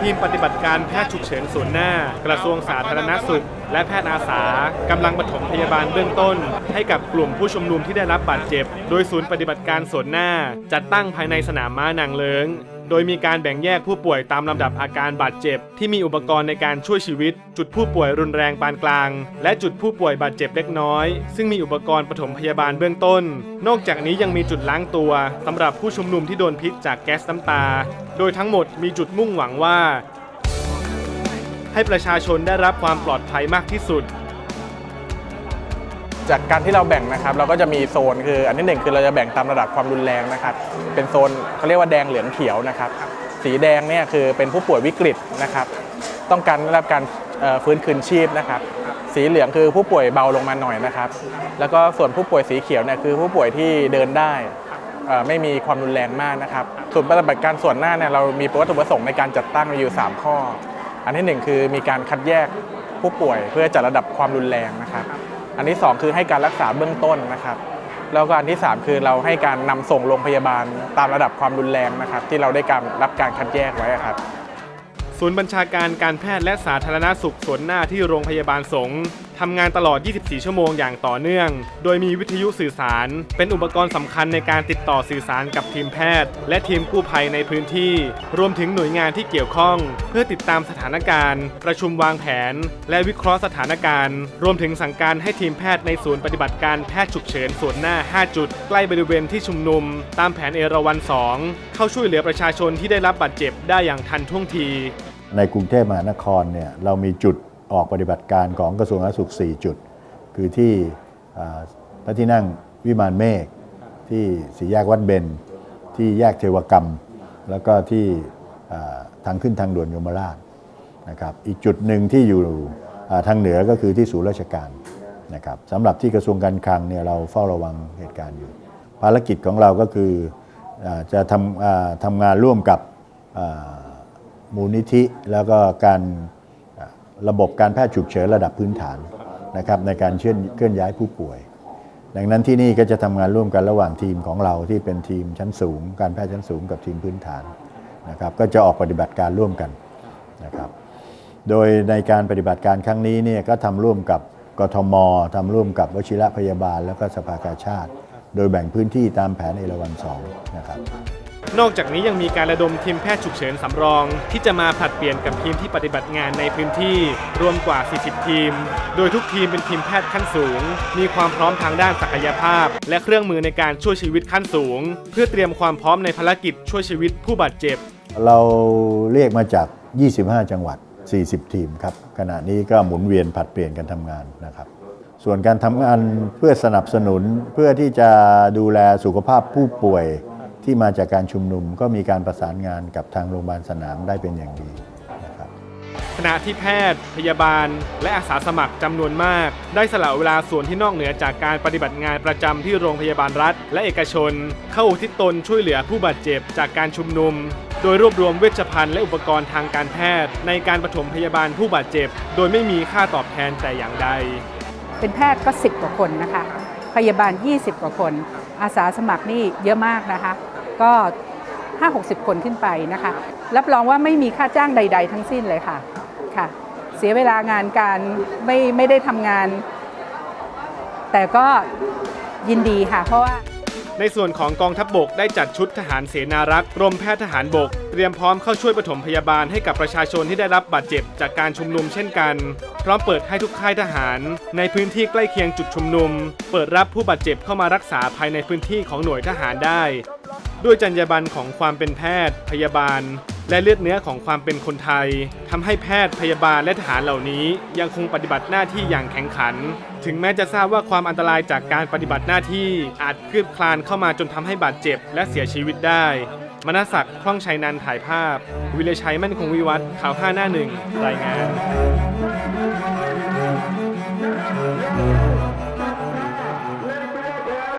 ทีมปฏิบัติการแพทย์ฉุกเฉินส่วนหน้า กระทรวงสาธารณสุข และแพทย์อาสากำลังปฐมพยาบาลเบื้องต้น ให้กับกลุ่มผู้ชุมนุมที่ได้รับบาดเจ็บ โดยศูนย์ปฏิบัติการส่วนหน้า จัดตั้งภายในสนามม้านางเลิง โดยมีการแบ่งแยกผู้ป่วยตามลำดับอาการบาดเจ็บ ที่มีอุปกรณ์ในการช่วยชีวิต จุดผู้ป่วยรุนแรงปานกลาง และจุดผู้ป่วยบาดเจ็บเล็กน้อย ซึ่งมีอุปกรณ์ปฐมพยาบาลเบื้องต้น นอกจากนี้ยังมีจุดล้างตัวสำหรับผู้ชุมนุมที่โดนพิษจากแก๊สน้ำตา โดยทั้งหมดมีจุดมุ่งหวังว่า ให้ประชาชนได้รับความปลอดภัยมากที่สุด จากการที่เราแบ่งนะครับ เราก็จะมีโซนคืออันที่หนึ่งคือเราจะแบ่งตามระดับความรุนแรงนะครับ เป็นโซนเขาเรียกว่าแดงเหลืองเขียวนะครับ สีแดงเนี่ยคือเป็นผู้ป่วยวิกฤตนะครับ ต้องการได้รับการฟื้นคืนชีพนะครับ สีเหลืองคือผู้ป่วยเบาลงมาหน่อยนะครับ แล้วก็ส่วนผู้ป่วยสีเขียวเนี่ยคือผู้ป่วยที่เดินได้ไม่มีความรุนแรงมากนะครับส่วนปฏิบัติการส่วนหน้าเนี่ยเรามีวัตถุประสงค์ในการจัดตั้งอยู่ 3 ข้อ อันที่หนึ่งคือมีการคัดแยกผู้ป่วยเพื่อจัดระดับความรุนแรงนะครับ อันที่ 2 คือให้การรักษาเบื้องต้นนะครับ แล้วก็อันที่ 3 คือเราให้การนำส่งโรงพยาบาลตามระดับความรุนแรงนะครับ ที่เราได้การรับการคัดแยกไว้ครับศูนย์บัญชาการการแพทย์และสาธารณสุขส่วนหน้าที่โรงพยาบาลสง ทำงานตลอด 24 ชั่วโมงอย่างต่อเนื่อง โดยมีวิทยุสื่อสาร เป็นอุปกรณ์สำคัญในการติดต่อสื่อสารกับทีมแพทย์ และทีมกู้ภัยในพื้นที่ รวมถึงหน่วยงานที่เกี่ยวข้อง เพื่อติดตามสถานการณ์ ประชุมวางแผน และวิเคราะห์สถานการณ์ รวมถึงสั่งการให้ทีมแพทย์ในศูนย์ปฏิบัติการแพทย์ฉุกเฉินส่วนหน้า 5 จุด ใกล้บริเวณที่ชุมนุม ตามแผนเอราวัน 2 เข้าช่วยเหลือประชาชนที่ได้รับบาดเจ็บได้อย่างทันท่วงที ในกรุงเทพมหานครเนี่ยเรามีจุด ออกปฏิบัติการของกระทรวงสาธารณสุข 4 จุด คือที่อ่าพระที่นั่งวิมานเมฆที่สี่แยกวัดเบญที่แยกเทวกรรม แล้วก็ที่ทางขึ้นทางด่วนยมราชนะครับอีกจุดหนึ่งที่อยู่ทางเหนือก็คือที่ศูนย์ราชการนะครับสำหรับที่กระทรวงการคลังเนี่ยเราเฝ้าระวังเหตุการณ์อยู่ ภารกิจของเราก็คือจะทำทำงานร่วมกับมูลนิธิแล้วก็การ ระบบการแพทย์ฉุกเฉินระดับพื้นฐานนะครับในการเคลื่อนย้ายผู้ป่วย ดังนั้นที่นี่ก็จะทำงานร่วมกันระหว่างทีมของเราที่เป็นทีมชั้นสูง การแพทย์ชั้นสูงกับทีมพื้นฐานนะครับก็จะออกปฏิบัติการร่วมกันนะครับโดยในการปฏิบัติการครั้งนี้เนี่ยก็ทำร่วมกับกทมทำร่วมกับวชิระพยาบาล แล้วก็สภากาชาติ โดยแบ่งพื้นที่ตามแผนเอราวัน2นะครับ นอกจากนี้ยังมีการระดมทีมแพทย์ฉุกเฉินสำรอง ที่จะมาผลัดเปลี่ยนกับทีมที่ปฏิบัติงานในพื้นที่รวมกว่า 40 ทีม โดยทุกทีมเป็นทีมแพทย์ขั้นสูง มีความพร้อมทางด้านศักยภาพ และเครื่องมือในการช่วยชีวิตขั้นสูง เพื่อเตรียมความพร้อมในภารกิจช่วยชีวิตผู้บาดเจ็บ เราเรียกมาจาก 25 จังหวัด 40 ทีมครับ ขณะนี้ก็หมุนเวียนผลัดเปลี่ยนกันทำงานนะครับ ส่วนการทำงานเพื่อสนับสนุนเพื่อที่จะดูแลสุขภาพผู้ป่วย ที่มาจากการชุมนุมก็มีการประสานงานกับทางโรงพยาบาลสนามได้เป็นอย่างดีนะครับขณะที่แพทย์ พยาบาล และอาสาสมัครจำนวนมาก ได้สละเวลาส่วนที่นอกเหนือจากการปฏิบัติงานประจำที่โรงพยาบาลรัฐ และเอกชน เข้าอุทิศตนช่วยเหลือผู้บาดเจ็บจากการชุมนุม โดยรวบรวมเวชภัณฑ์และอุปกรณ์ทางการแพทย์ ในการปฐมพยาบาลผู้บาดเจ็บ โดยไม่มีค่าตอบแทนแต่อย่างใด เป็นแพทย์ก็ 10 กว่าคนนะคะ พยาบาล 20 กว่าคน อาสาสมัครนี่เยอะมากนะคะ ก็5-60 คนขึ้นไปนะคะ รับรองว่าไม่มีค่าจ้างใด ๆ ทั้งสิ้นเลยค่ะค่ะ เสียเวลางานการไม่ไม่ได้ทำงาน แต่ก็ยินดีค่ะ เพราะว่าในส่วนของกองทัพบบกได้จัดชุดทหารเสนารักษ์กรมแพทย์ทหารบก เตรียมพร้อมเข้าช่วยปฐมพยาบาลให้กับประชาชนที่ได้รับบาดเจ็บจากการชุมนุมเช่นกัน พร้อมเปิดให้ทุกค่ายทหาร ในพื้นที่ใกล้เคียงจุดชุมนุม เปิดรับผู้บาดเจ็บเข้ามารักษาภายในพื้นที่ของหน่วยทหารได้ ด้วยจรรยาบรรณของความเป็นแพทย์ พยาบาล และเลือดเนื้อของความเป็นคนไทย ทำให้แพทย์พยาบาลและทหารเหล่านี้ ยังคงปฏิบัติหน้าที่อย่างแข็งขัน ถึงแม้จะทราบว่าความอันตรายจากการปฏิบัติหน้าที่อาจคืบคลานเข้ามาจนทำให้บาดเจ็บ และเสียชีวิตได้ มณศักดิ์คล่องชัยนันถ่ายภาพ วิเลชัยมั่นคงวิวัฒน์ข่าวห้าหน้าหนึ่งรายงาน